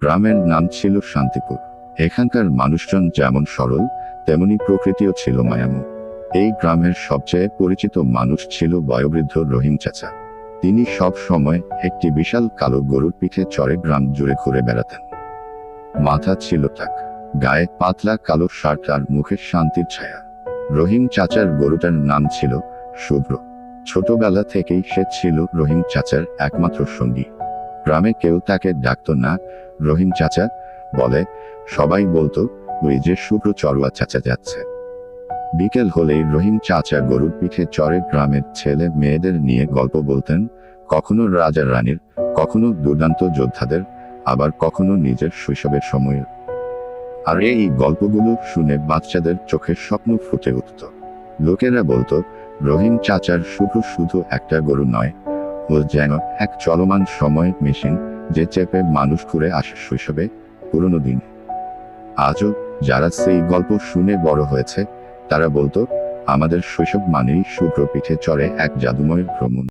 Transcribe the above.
গ্রামের নাম ছিল শান্তিপুর। এখানকার মানুষজন যেমন সরল, তেমনি প্রকৃতিও ছিল মায়ামু। এই গ্রামের সবচেয়ে পরিচিত মানুষ ছিল বয়োবৃদ্ধ রহিম চাচা। তিনি সব সময় একটি বিশাল কালো গরুর পিঠে চড়ে গ্রাম জুড়ে ঘুরে বেড়াতেন। মাথা ছিল তাক গায়ে পাতলা কালো শার্ট আর মুখে শান্তির ছায়া। রহিম চাচার গরুটার নাম ছিল শুভ্র। ছোটবেলা থেকেই সে ছিল রহিম চাচার একমাত্র সঙ্গী। গ্রামে কেউ তাকে ডাকতো না, রহিম চাচা বলে, সবাই বলতো, ওই যে শুভ্র চড়ুয়া চাচা যাচ্ছে। বিকেল হলেই রহিম চাচা গরুর পিঠে চড়ে গ্রামের ছেলে মেয়েদের নিয়ে গল্প বলতেন, কখনো রাজা রানীর, কখনো দুর্দান্ত যোদ্ধাদের, আবার কখনো নিজের শৈশবের সময়ে আর এই গল্পগুলো শুনে বাচ্চাদের চোখের স্বপ্ন ফুটে উঠত। লোকেরা বলতো, রহিম চাচার শুধু শুধু একটা গরু নয় ও যেন এক চলমান সময় মেশিন যে চেপে মানুষ ঘুরে আসে শৈশবে পুরনো দিন। আজও যারা সেই গল্প শুনে বড় হয়েছে, তারা বলতো, আমাদের শৈশব মানেই শুভ্র পিঠে চড়ে এক জাদুময় ভ্রমণ।